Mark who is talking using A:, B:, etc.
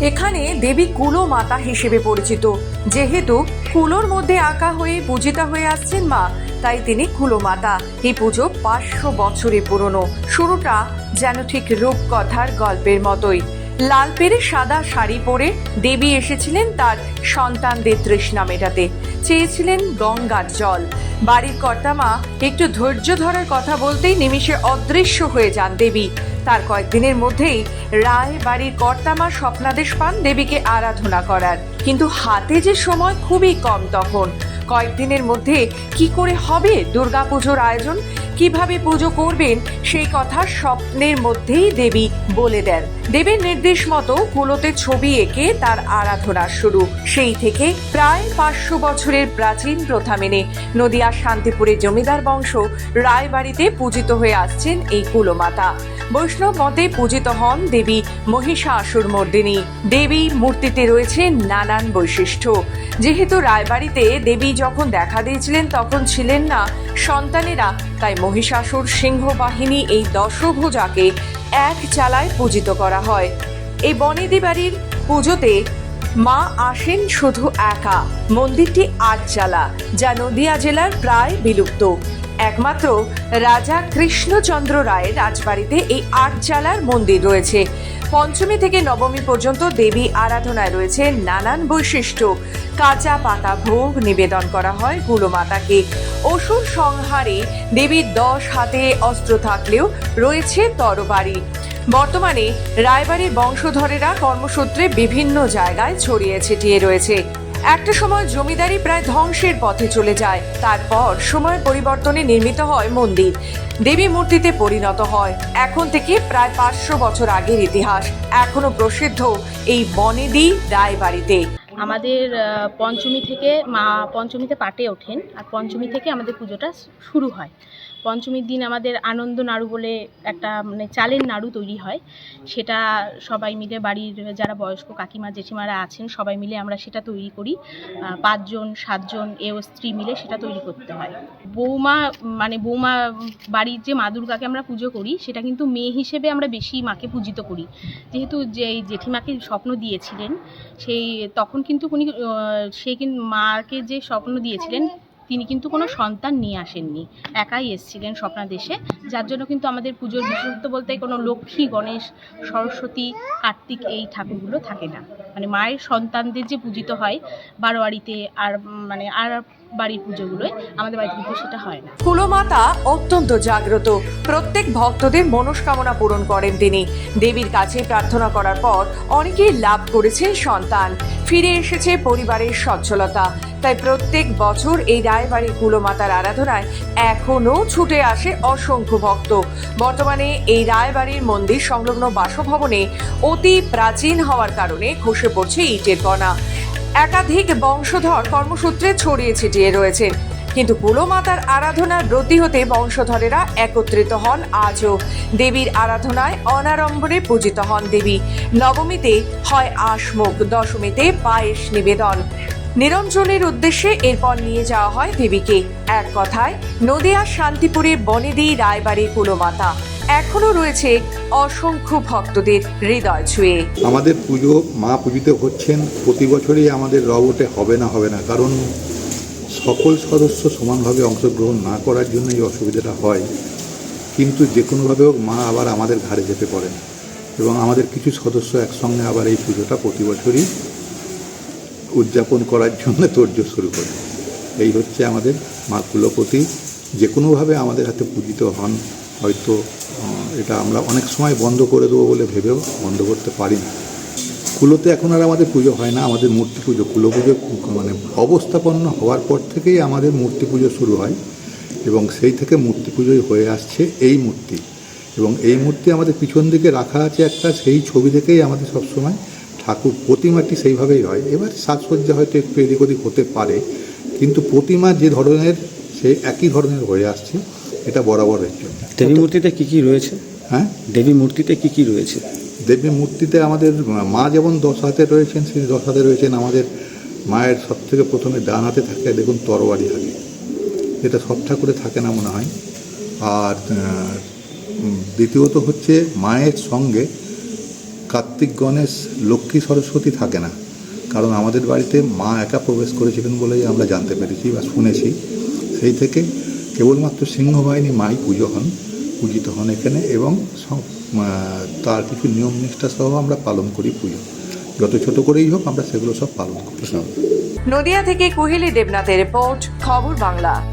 A: এখানে দেবী কুলো মাতা হিসেবে পরিচিত। যেহেতু কুলোর মধ্যে আঁকা হয়ে পূজিতা হয়ে আসছেন মা, তাই তিনি কুলো মাতা। এই পুজো পাঁচশো বছরে পুরনো। শুরুটা যেন ঠিক রূপকথার গল্পের মতোই। লাল পেরে সাদা শাড়ি পরে দেবী এসেছিলেন তার সন্তানদের তৃষ্ণা মেটাতে। চেয়েছিলেন গঙ্গার জল। বাড়ির কর্তামা একটু ধৈর্য ধরার কথা বলতেই নিমিষে অদৃশ্য হয়ে যান দেবী। তার কয়েকদিনের মধ্যেই রায় বাড়ির কর্তামা স্বপ্নাদেশ পান দেবীকে আরাধনা করার। কিন্তু হাতে যে সময় খুবই কম তখন। কয়েকদিনের মধ্যে কি করে হবে দুর্গাপুজোর আয়োজন? কীভাবে পুজো করবেন? সেই কথা স্বপ্নের মধ্যেই দেবী বলে দেন। দেবীর নির্দেশ মতো কুলোতে ছবি এঁকে তার আরাধনা শুরু। সেই থেকে প্রায় পাঁচশো বছরের প্রাচীন প্রথা মেনে নদিয়া শান্তিপুরের জমিদার বংশ রায়বাড়িতে পূজিত হয়ে আসছেন এই কুলমাতা। বৈষ্ণব মতে পূজিত হন দেবী মহিষাসুর মর্দিনী। দেবী মূর্তিতে রয়েছে নানান বৈশিষ্ট্য। যেহেতু রায়বাড়িতে দেবী যখন দেখা দিয়েছিলেন তখন ছিলেন না সন্তানেরা, তাই মহিষাসুর সিংহ বাহিনী এই দশভুজাকে এক চালায় পূজিত করা হয়। এই বনেদি বাড়ির পুজোতে মা আসেন শুধু একা। মন্দিরটি আটচালা যা নদিয়া জেলার প্রায় বিলুপ্ত। একমাত্র রাজা কৃষ্ণচন্দ্র রায়ের রাজবাড়িতে এই আটচালার মন্দির রয়েছে। পঞ্চমী থেকে নবমী পর্যন্ত দেবী আরাধনায় রয়েছে নানান বৈশিষ্ট্য। কাঁচা পাতা ভোগ নিবেদন করা হয় কুলমাতাকে অসুর সংহারে দেবীর দশ হাতে অস্ত্র থাকলেও রয়েছে তরবারি। বর্তমানে রায়বাড়ির বংশধরেরা কর্মসূত্রে বিভিন্ন জায়গায় ছড়িয়ে ছিটিয়ে রয়েছে। একটা সময় জমিদারি প্রায় ধ্বংসের পথে চলে যায়, তারপর সময় পরিবর্তনে নির্মিত হয় মন্দির। দেবী মূর্তিতে পরিণত হয়। এখন থেকে প্রায় পাঁচশো বছর আগের ইতিহাস। এখনও প্রসিদ্ধ এই বনেদি রায়বাড়িতে।
B: আমাদের পঞ্চমী থেকে মা পঞ্চমীতে পাটে ওঠেন, আর পঞ্চমী থেকে আমাদের পুজোটা শুরু হয়। পঞ্চমীর দিন আমাদের আনন্দ নাড়ু বলে একটা মানে চালের নাড়ু তৈরি হয়। সেটা সবাই মিলে বাড়ির যারা বয়স্ক কাকিমা, জেঠিমারা আছেন, সবাই মিলে আমরা সেটা তৈরি করি। পাঁচজন, সাতজন এও স্ত্রী মিলে সেটা তৈরি করতে হয়। বৌমা মানে বৌমা বাড়ির যে মা দুর্গাকে আমরা পুজো করি, সেটা কিন্তু মেয়ে হিসেবে আমরা বেশি মাকে পূজিত করি। যেহেতু যে জেঠিমাকে স্বপ্ন দিয়েছিলেন, সেই তখন কিন্তু উনি সে কিন্তু মাকে যে স্বপ্ন দিয়েছিলেন তিনি কিন্তু কোনো সন্তান নিয়ে আসেননি। একাই এসেছিলেন স্বপ্নাদেশে। যার জন্য কিন্তু আমাদের পুজোর বিশেষত্ব বলতে কোনো লক্ষ্মী, গণেশ, সরস্বতী, কার্তিক এই ঠাকুরগুলো থাকে না। মানে মায়ের সন্তানদের যে পূজিত হয় বারোয়ারিতে আর মানে আর বাড়ির পুজোগুলোয়, আমাদের বাড়িতে কিন্তু সেটা হয় না।
A: কুলমাতা অত্যন্ত জাগ্রত। প্রত্যেক ভক্তদের মনস্কামনা পূরণ করেন তিনি। দেবীর কাছে প্রার্থনা করার পর অনেকেই লাভ করেছেন সন্তান। ফিরে এসেছে পরিবারের সচ্ছলতা। তাই প্রত্যেক বছর এই রায়বাড়ির কুলমাতার আরাধনায় এখনও ছুটে আসে অসংখ্য ভক্ত। বর্তমানে এই রায়বাড়ির মন্দির সংলগ্ন বাসভবনে অতি প্রাচীন হওয়ার কারণে খসে পড়ছে ইটের কণা। একাধিক বংশধর কর্মসূত্রে ছড়িয়ে ছিটিয়ে রয়েছেন। কিন্তু কুলমাতার আরাধনার ব্রতী হতে বংশধরেরা একত্রিত হন আজও। দেবীর আরাধনায় অনারম্বরে পূজিত হন দেবী। নবমীতে হয় আশমুখ, দশমীতে পায়েস নিবেদন। নিরঞ্জনের উদ্দেশ্যে এরপর নিয়ে যাওয়া হয় দেবীকে। এক কথায় নদিয়া শান্তিপুরের বনেদি রায়বাড়ির কুলমাতা। এখনও রয়েছে অসংখ্য ভক্তদের হৃদয় ছুঁয়ে।
C: আমাদের পুজো মা পূজিত হচ্ছেন, প্রতি বছরই আমাদের রবটে হবে না হবে না। কারণ সকল সদস্য সমানভাবে অংশগ্রহণ না করার জন্য এই অসুবিধাটা হয়। কিন্তু যে কোনোভাবে হোক মা আবার আমাদের ঘাড়ে যেতে পারেন। এবং আমাদের কিছু সদস্য একসঙ্গে আবার এই পুজোটা প্রতি বছরই উদযাপন করার জন্য তোড়জোড় শুরু করে। এই হচ্ছে আমাদের মা কুলপতি। যে কোনোভাবে আমাদের হাতে পূজিত হন, হয়তো এটা আমরা অনেক সময় বন্ধ করে দেবো বলে ভেবেও বন্ধ করতে পারি না। কুলোতে এখন আর আমাদের পুজো হয় না, আমাদের মূর্তি পুজো। কুলো পুজো মানে অবস্থাপন্ন হওয়ার পর থেকেই আমাদের মূর্তি পুজো শুরু হয় এবং সেই থেকে মূর্তি পুজোই হয়ে আসছে এই মূর্তি। এবং এই মূর্তি আমাদের পিছন দিকে রাখা আছে একটা, সেই ছবি থেকেই আমাদের সবসময় ঠাকুর প্রতিমাটি সেইভাবেই হয়। এবার সাজসজ্জা হয়তো একটু এদিক ওদিক হতে পারে কিন্তু প্রতিমা যে ধরনের সে একই ধরনের হয়ে আসছে এটা বরাবরের জন্য।
D: দেবী মূর্তিতে কী কী রয়েছে?
C: হ্যাঁ?
D: দেবী মূর্তিতে কী কী রয়েছে?
C: দেবী মূর্তিতে আমাদের মা যেমন দশ হাতে রয়েছেন সেই দশ হাতে রয়েছেন আমাদের মায়ের সব থেকে প্রথমে ডান হাতে থাকে দেখুন তরবারি থাকে যেটা সব ঠাকুরে থাকে না মনে হয়। আর দ্বিতীয়ত হচ্ছে মায়ের সঙ্গে কার্তিক গণেশ লক্ষ্মী সরস্বতী থাকে না। কারণ আমাদের বাড়িতে মা একা প্রবেশ করেছিলেন বলেই আমরা জানতে পেরেছি বা শুনেছি। সেই থেকে কেবলমাত্র সিংহবাহিনী মাই পুজো হন, পূজিত হন এখানে এবং তার কিছু নিয়ম নিষ্ঠা সহ আমরা পালন করি পুজো। যত ছোট করেই হোক আমরা সেগুলো সব পালন করি।
A: নদিয়া থেকে কুহেলি দেবনাথের রিপোর্ট, খবর বাংলা।